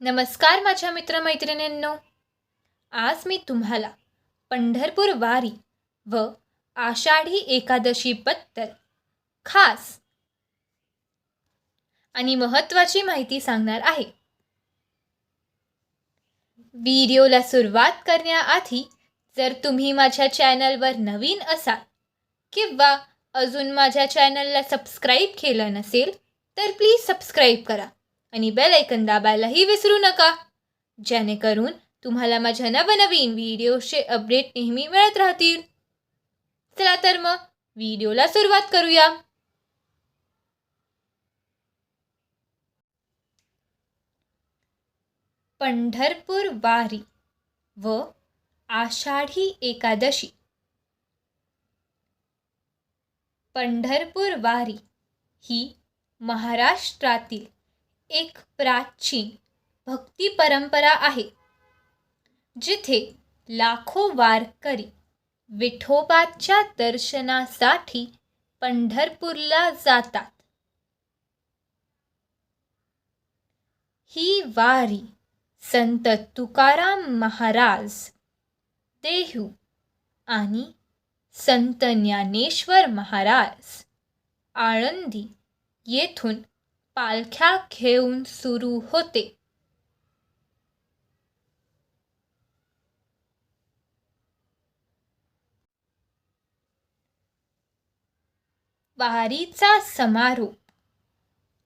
नमस्कार माझ्या मित्रमैत्रिणींनो. आज मी तुम्हाला पंढरपूर वारी व आषाढी एकादशीबद्दल खास आणि महत्त्वाची माहिती सांगणार आहे. व्हिडिओला सुरुवात करण्याआधी जर तुम्ही माझ्या चॅनलवर नवीन असाल किंवा अजून माझ्या चॅनलला सबस्क्राईब केलं नसेल तर प्लीज सबस्क्राईब करा. आणि बेल ऐकन दाबायलाही विसरू नका. जेणेकरून तुम्हाला माझ्या नवनवीन व्हिडिओचे अपडेट नेहमी मिळत राहतील. चला तर मग व्हिडिओला सुरुवात करूया. पंढरपूर वारी व आषाढी एकादशी. पंढरपूर वारी ही महाराष्ट्रातील एक प्राचीन भक्ती परंपरा आहे जिथे लाखो वारकरी विठोबाच्या दर्शनासाठी पंढरपूरला जातात. ही वारी संत तुकाराम महाराज देहू आणि संत ज्ञानेश्वर महाराज आळंदी येथून पालख्या घेऊन सुरू होते. वारीचा समारोप.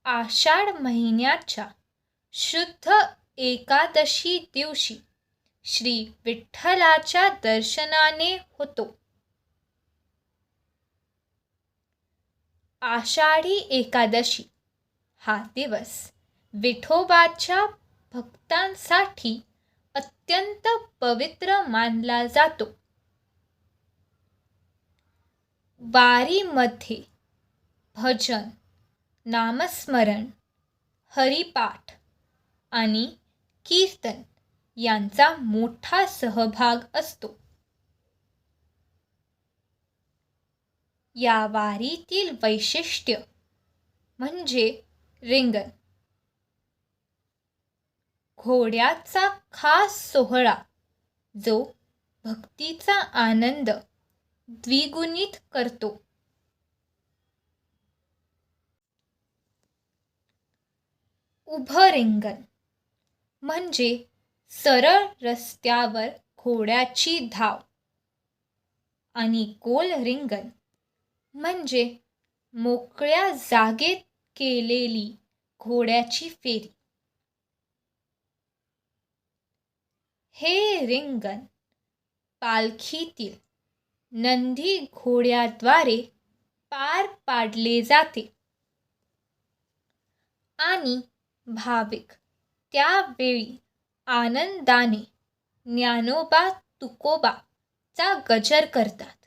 आषाढ महिन्याच्या शुद्ध एकादशी दिवशी श्री विठ्ठलाच्या दर्शनाने होतो. आषाढी एकादशी हा दिवस विठोबाच्या भक्तांसाठी अत्यंत पवित्र मानला जातो. वारीमध्ये भजन नामस्मरण हरिपाठ आणि कीर्तन यांचा मोठा सहभाग असतो. या वारीतील वैशिष्ट्य म्हणजे रिंगण. घोड्याचा खास सोहळा जो भक्तीचा आनंद द्विगुणित करतो. उभं रिंगण म्हणजे सरळ रस्त्यावर घोड्याची धाव आणि गोल रिंगण म्हणजे मोकळ्या जागेत केलेली घोड्याची फेरी. हे रिंगण पालखीतील नंदी घोड्याद्वारे पार पाडले जाते. आणि भाविक त्यावेळी आनंदाने ज्ञानोबा तुकोबाचा गजर करतात.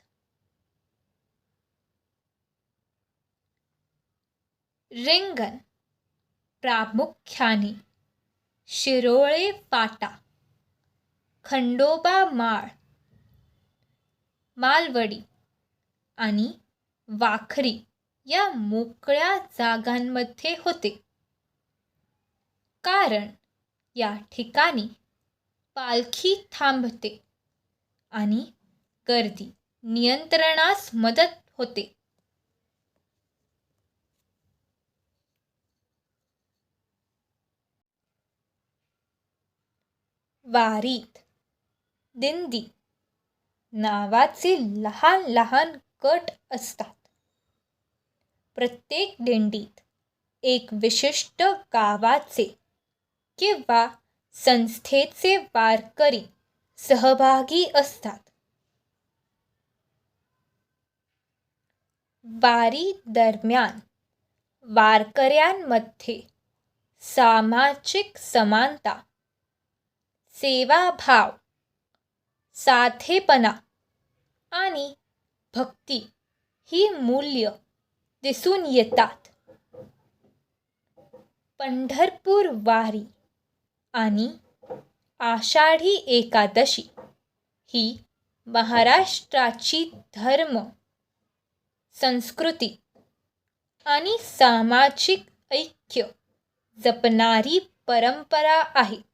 रिंगण प्रामुख्याने शिरोळे फाटा खंडोबा माळ मालवडी आणि वाखरी या मोकळ्या जागांमध्ये होते. कारण या ठिकाणी पालखी थांबते आणि गर्दी नियंत्रणास मदत होते. वारीत. दिंदी नावाचे लहान लहान गट असतात. प्रत्येक दिंडीत एक विशिष्ट गावाचे किंवा संस्थेचे वारकरी सहभागी असतात. वारी दरम्यान वारकऱ्यांमध्ये सामाजिक समानता सेवाभाव साधेपणा आणि भक्ती ही मूल्य दिसून येतात. पंढरपूर वारी आणि आषाढी एकादशी ही महाराष्ट्राची धर्म संस्कृती आणि सामाजिक ऐक्य जपणारी परंपरा आहे.